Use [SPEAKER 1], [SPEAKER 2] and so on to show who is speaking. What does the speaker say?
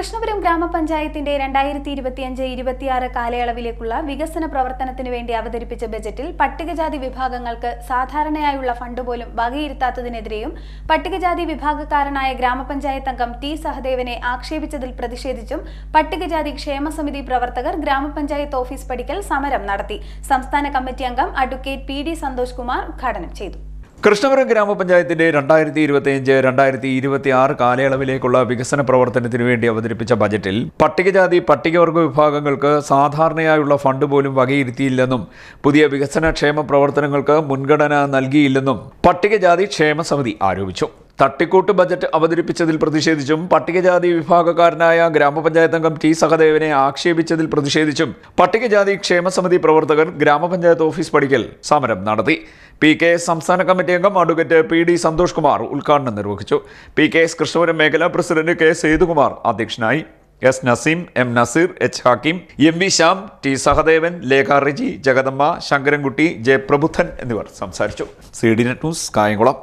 [SPEAKER 1] കൃഷ്ണപുരം ഗ്രാമപഞ്ചായത്തിന്റെ രണ്ടായിരത്തി ഇരുപത്തിയഞ്ച് ഇരുപത്തിയാറ് കാലയളവിലേക്കുള്ള വികസന പ്രവർത്തനത്തിന് വേണ്ടി അവതരിപ്പിച്ച ബജറ്റിൽ പട്ടികജാതി വിഭാഗങ്ങൾക്ക് സാധാരണയായുള്ള ഫണ്ട് പോലും വകയിരുത്താത്തതിനെതിരെയും പട്ടികജാതി വിഭാഗക്കാരനായ ഗ്രാമപഞ്ചായത്ത് അംഗം ടി സഹദേവനെ ആക്ഷേപിച്ചതിൽ പ്രതിഷേധിച്ചും പട്ടികജാതി ക്ഷേമസമിതി പ്രവർത്തകർ ഗ്രാമപഞ്ചായത്ത് ഓഫീസ് പടിക്കൽ സമരം നടത്തി. സംസ്ഥാന കമ്മിറ്റി അംഗം advocate P D Santhosh Kumar ഉദ്ഘാടനം ചെയ്തു.
[SPEAKER 2] കൃഷ്ണപുരം ഗ്രാമപഞ്ചായത്തിന്റെ രണ്ടായിരത്തി ഇരുപത്തിയഞ്ച് രണ്ടായിരത്തി ഇരുപത്തി ആറ് കാലയളവിലേക്കുള്ള വികസന പ്രവർത്തനത്തിനു വേണ്ടി അവതരിപ്പിച്ച ബജറ്റിൽ പട്ടികജാതി പട്ടികവർഗ വിഭാഗങ്ങൾക്ക് സാധാരണയായുള്ള ഫണ്ട് പോലും വകയിരുത്തിയില്ലെന്നും പുതിയ വികസന ക്ഷേമ പ്രവർത്തനങ്ങൾക്ക് മുൻഗണന നൽകിയില്ലെന്നും പട്ടികജാതി ക്ഷേമ സമിതി ആരോപിച്ചു. തട്ടിക്കൂട്ട് ബജറ്റ് അവതരിപ്പിച്ചതിൽ പ്രതിഷേധിച്ചും പട്ടികജാതി വിഭാഗക്കാരനായ ഗ്രാമപഞ്ചായത്ത് അംഗം ടി സഹദേവനെ ആക്ഷേപിച്ചതിൽ പ്രതിഷേധിച്ചും പട്ടികജാതി ക്ഷേമസമിതി പ്രവർത്തകർ ഗ്രാമപഞ്ചായത്ത് ഓഫീസ് പടിക്കൽ സമരം നടത്തി. പി കെ എസ് സംസ്ഥാന കമ്മിറ്റി അംഗം advocate P D Santhosh Kumar ഉദ്ഘാടനം നിർവഹിച്ചു. പി കെ എസ് കൃഷ്ണപുരം മേഖലാ പ്രസിഡന്റ് കെ സേതുകുമാർ അധ്യക്ഷനായി. S Naseem M Naseer H Hakkim M V Shyam T Sahadevan Lekha Riji Jagadamma Sankarankutty J Prabuddhan എന്നിവർ സംസാരിച്ചു. C D net news Kayamkulam.